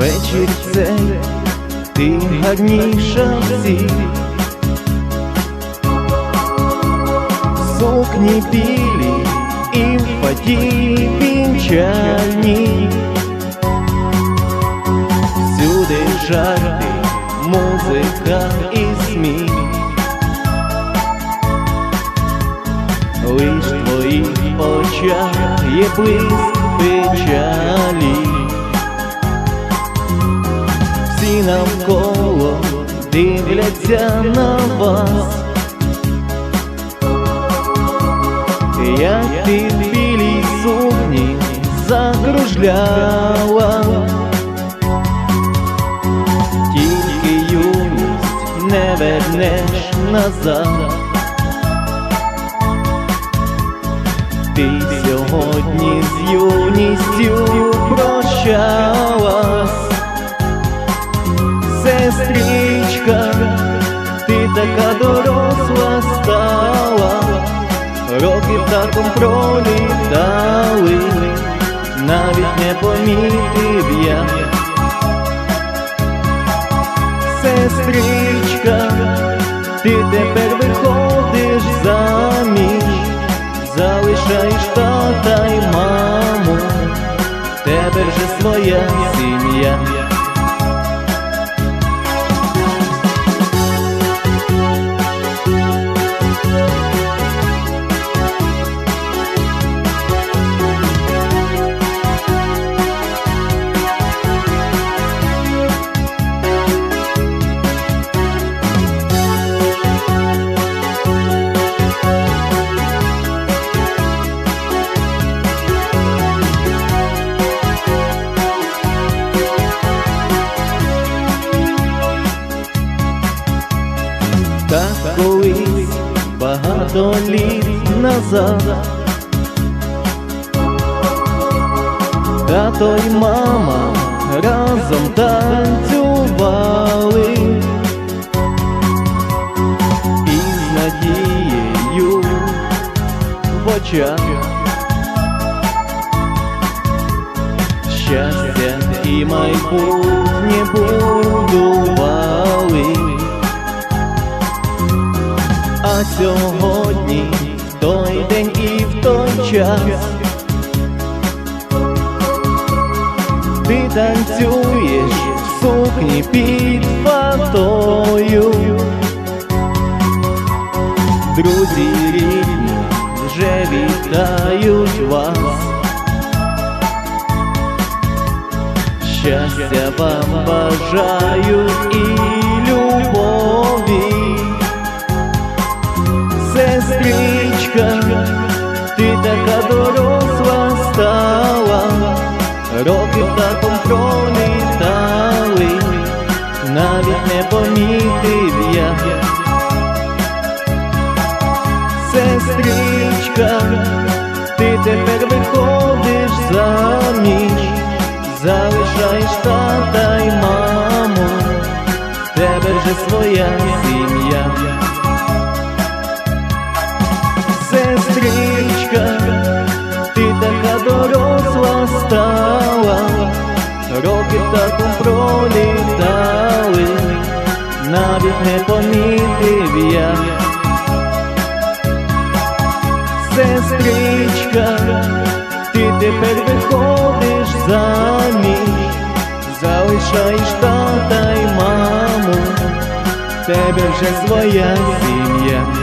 Вечір цей ти гарніша всіх Сукні білі і в фаті вінчальні Всюди жарти, музика і сміх. Лиш в твоїх очах є блиск печалі Всі навколо дивляться на вас. Як ти білій сукні закружляла Тільки юність не вернеш назад. Ти сьогодні з юністю прощалась така доросла стала, роки таком пролітали, навіть не помітив я. Сестричка, ти тепер виходиш заміж, залишаєш тата й маму, тебе вже своя сім'я. Так колись багато літ назад Тато й мама разом танцювали І з надією в очах Щастя і майбутнє будували Сьогодні в той день і в той час. Ти танцюєш в сукні під фатою Друзі рідні вже вітають вас. Щастя вам бажаю і роки таком пролітали, навіть не помітив я. Сестричка, ти тепер виходиш заміж, залишаєш тата й маму, тебе вже своя сім'я. Сестричка, таком пролітали, навіть не помітив я. Сестричка, ти тепер виходиш заміж, залишаєш тата й маму, тебе вже своя сім'я.